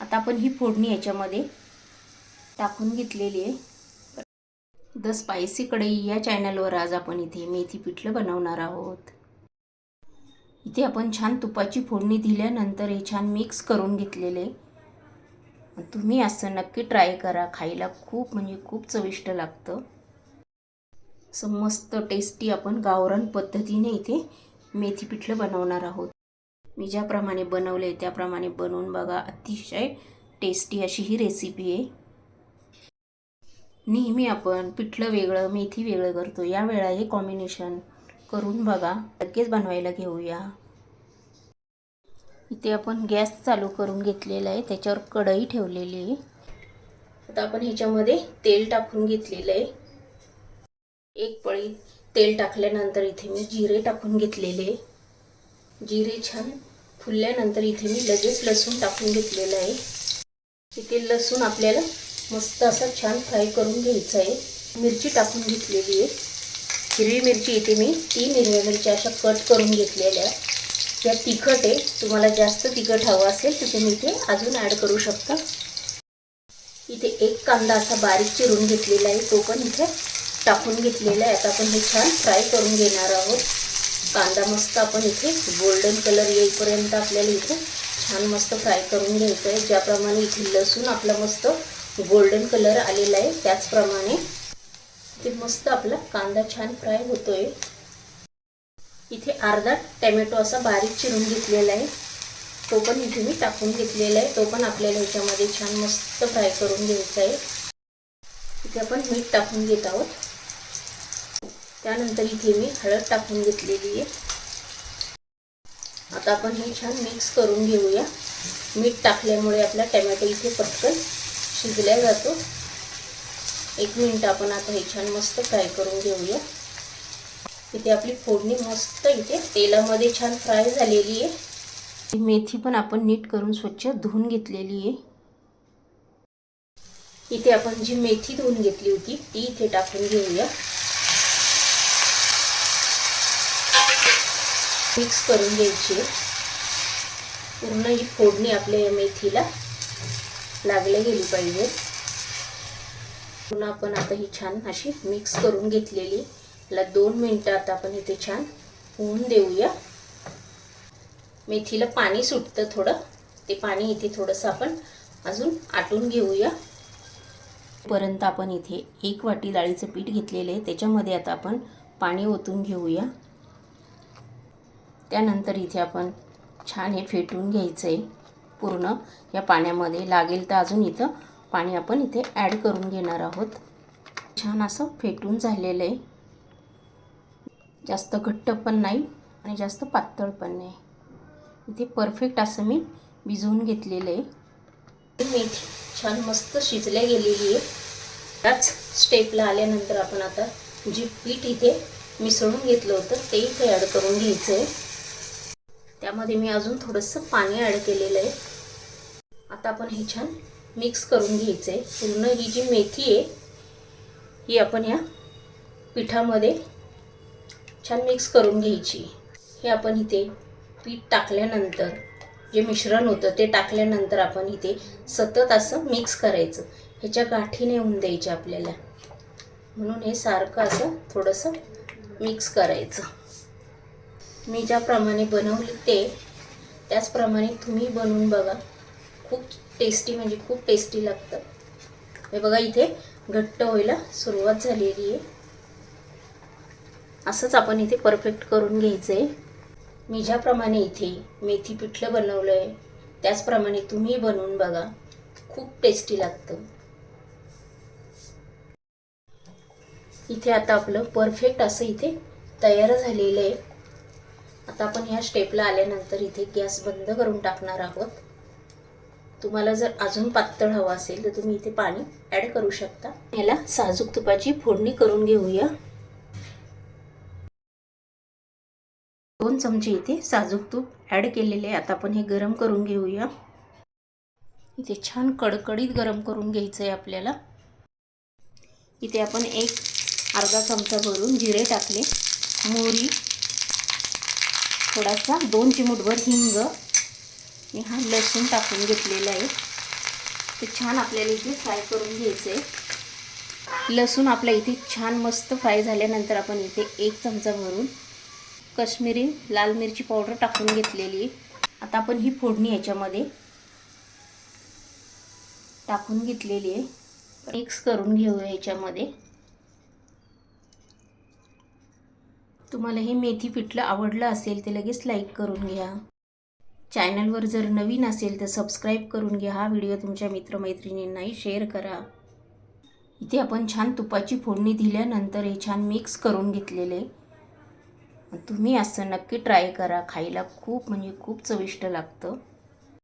आता आपण ही फोडणी याच्यामध्ये टाकून घेतलेली आहे. द स्पायसी कढई या चॅनलवर आज आपण इथे मेथी पिठलं बनवणार आहोत. इथे आपण छान तुपाची फोडणी दिल्यानंतर हे छान मिक्स करून घेतलेले. तुम्ही असं नक्की ट्राय करा खायला खूप म्हणजे खूप चविष्ट लागतं. असं मस्त टेस्टी आपण गावरान पद्धतीने इथे मेथी पिठलं बनवणार आहोत. मी ज्याप्रमाणे बनवले त्याप्रमाणे बनवून बघा. अतिशय टेस्टी अशी ही रेसिपी आहे. नेहमी आपण पिठलं वेगळं मेथी वेगळं करतो. यावेळा हे कॉम्बिनेशन करून बघा. लगेच बनवायला घेऊया. इथे आपण गॅस चालू करून घेतलेला आहे. त्याच्यावर कढई ठेवलेली आहे. आता आपण ह्याच्यामध्ये तेल टाकून घेतलेलं आहे. एक पळी तेल टाकल्यानंतर इथे मी जिरे टाकून घेतलेले जिरे छान फुलल्यानंतर इथे मी लगेच लसूण टाकून घेतलेलं आहे. इथे लसूण आपल्याला मस्त असा छान फ्राय करून घ्यायचा आहे. मिरची टाकून घेतलेली आहे. हिरवी मिरची इथे मी तीन हिरव्या मिरच्या अशा कट करून घेतलेल्या. ज्या तिखट आहे तुम्हाला जास्त तिखट हवं असेल तर तुम्ही इथे अजून ॲड करू शकता. इथे एक कांदा असा बारीक चिरून घेतलेला आहे तो पण इथे टाकून घेतलेला आहे. आता आपण हे छान फ्राय करून घेणार आहोत. कांदा मस्त आपण इथे गोल्डन कलर येईपर्यंत आपल्याला इथे छान मस्त फ्राय करून घ्यायचं आहे. ज्याप्रमाणे इथे लसूण आपला मस्त गोल्डन कलर आलेला आहे त्याचप्रमाणे इथे मस्त आपला कांदा छान फ्राय होतोय. इथे अर्धा टॅमॅटो असा बारीक चिरून घेतलेला आहे. तो पण इथे मी टाकून घेतलेला आहे. तो पण आपल्याला ह्याच्यामध्ये छान मस्त फ्राय करून घ्यायचा आहे. इथे आपण मीठ टाकून घेत आहोत. त्यानंतर इथे मी हळद टाकून घेतलेली आहे. आता आपण हे छान मिक्स करून घेऊया. मीठ टाकल्यामुळे आपला टमॅटो इथे पटकन शिजल्या जातो. एक मिनिट आपण आता हे छान मस्त फ्राय करून घेऊया. इथे आपली फोडणी मस्त इथे तेलामध्ये छान फ्राय झालेली आहे. मेथी पण आपण नीट करून स्वच्छ धुवून घेतलेली आहे. इथे आपण जी मेथी धुवून घेतली होती ती इथे टाकून घेऊया. मिक्स करून घ्यायची. पूर्ण ही फोडणी आपल्या या मेथीला लागले गेली पाहिजे. पुन्हा आपण आता ही छान अशी मिक्स करून घेतलेली. याला दोन मिनटं आता आपण इथे छान होऊन देऊया. मेथीला पाणी सुटतं थोडं. ते पाणी इथे थोडंसं आपण अजून आटून घेऊया. पर्यंत आपण इथे एक वाटी डाळीचं पीठ घेतलेलं आहे. त्याच्यामध्ये आता आपण पाणी ओतून घेऊया. त्यानंतर इथे आपण छान हे फेटून घ्यायचं आहे पूर्ण या पाण्यामध्ये लागेल तर अजून इथं पाणी आपण इथे ॲड करून घेणार आहोत. छान असं फेटून झालेलं आहे जास्त घट्ट पण नाही आणि जास्त पातळ पण नाही. इथे परफेक्ट असं मी भिजवून घेतलेलं आहे मेथी छान मस्त शिजल्या गेलेली आहे. त्याच स्टेपला आल्यानंतर आपण आता जी पीठ इथे मिसळून घेतलं होतं ते इथे ॲड करून घ्यायचं आहे त्यामध्ये मी अजून थोडंसं पाणी ॲड केलेलं आहे. आता आपण हे छान मिक्स करून घ्यायचं आहे. पूर्ण ही जी मेथी आहे ही आपण या पिठामध्ये छान मिक्स करून घ्यायची. हे आपण इथे पीठ टाकल्यानंतर जे मिश्रण होतं ते टाकल्यानंतर आपण इथे सतत असं मिक्स करायचं. ह्याच्या गाठी नेऊन द्यायच्या आपल्याला. म्हणून हे सारखं असं थोडंसं मिक्स करायचं. मी ज्याप्रमाणे बनवली ते त्याचप्रमाणे तुम्ही बनवून बघा. खूप टेस्टी म्हणजे खूप टेस्टी लागतं. हे बघा इथे घट्ट व्हायला सुरुवात झालेली आहे. असंच आपण इथे परफेक्ट करून घ्यायचं आहे मी ज्याप्रमाणे इथे मेथी पिठलं बनवलं आहे त्याचप्रमाणे तुम्ही बनवून बघा. खूप टेस्टी लागतं. इथे आता आपलं परफेक्ट असं इथे तयार झालेलं आहे. आता आपण ह्या स्टेपला आल्यानंतर इथे गॅस बंद करून टाकणार आहोत. तुम्हाला जर अजून पातळ हवं असेल तर तुम्ही इथे पाणी ॲड करू शकता. याला साजूक तुपाची फोडणी करून घेऊया. दोन चमचे इथे साजूक तूप ॲड केलेले आहे. आता आपण हे गरम करून घेऊया. इथे छान कडकडीत गरम करून घ्यायचं आहे आपल्याला. इथे आपण एक अर्धा चमचा भरून जिरे टाकले. मोहरी थोडासा दोन चिमूटभर हिंग. मी हा लसूण टाकून घेतलेला आहे. ते छान आपल्याला इथे फ्राय करून घ्यायचं आहे लसूण आपल्या इथे छान मस्त फ्राय झाल्यानंतर आपण इथे एक चमचा भरून कश्मीरी लाल मिरची पावडर टाकून घेतलेली आहे. आता आपण ही फोडणी याच्यामध्ये टाकून घेतलेली आहे. मिक्स करून घेऊया याच्यामध्ये. तुम्हाला हे मेथी पिठलं आवडलं असेल ते लगेच लाईक करून घ्या. चॅनलवर जर नवीन असेल तर सबस्क्राईब करून घ्या. हा व्हिडिओ तुमच्या मित्रमैत्रिणींनाही शेअर करा. इथे आपण छान तुपाची फोडणी दिल्यानंतर हे छान मिक्स करून घेतलेले. तुम्ही असं नक्की ट्राय करा. खायला खूप म्हणजे खूप चविष्ट लागतं.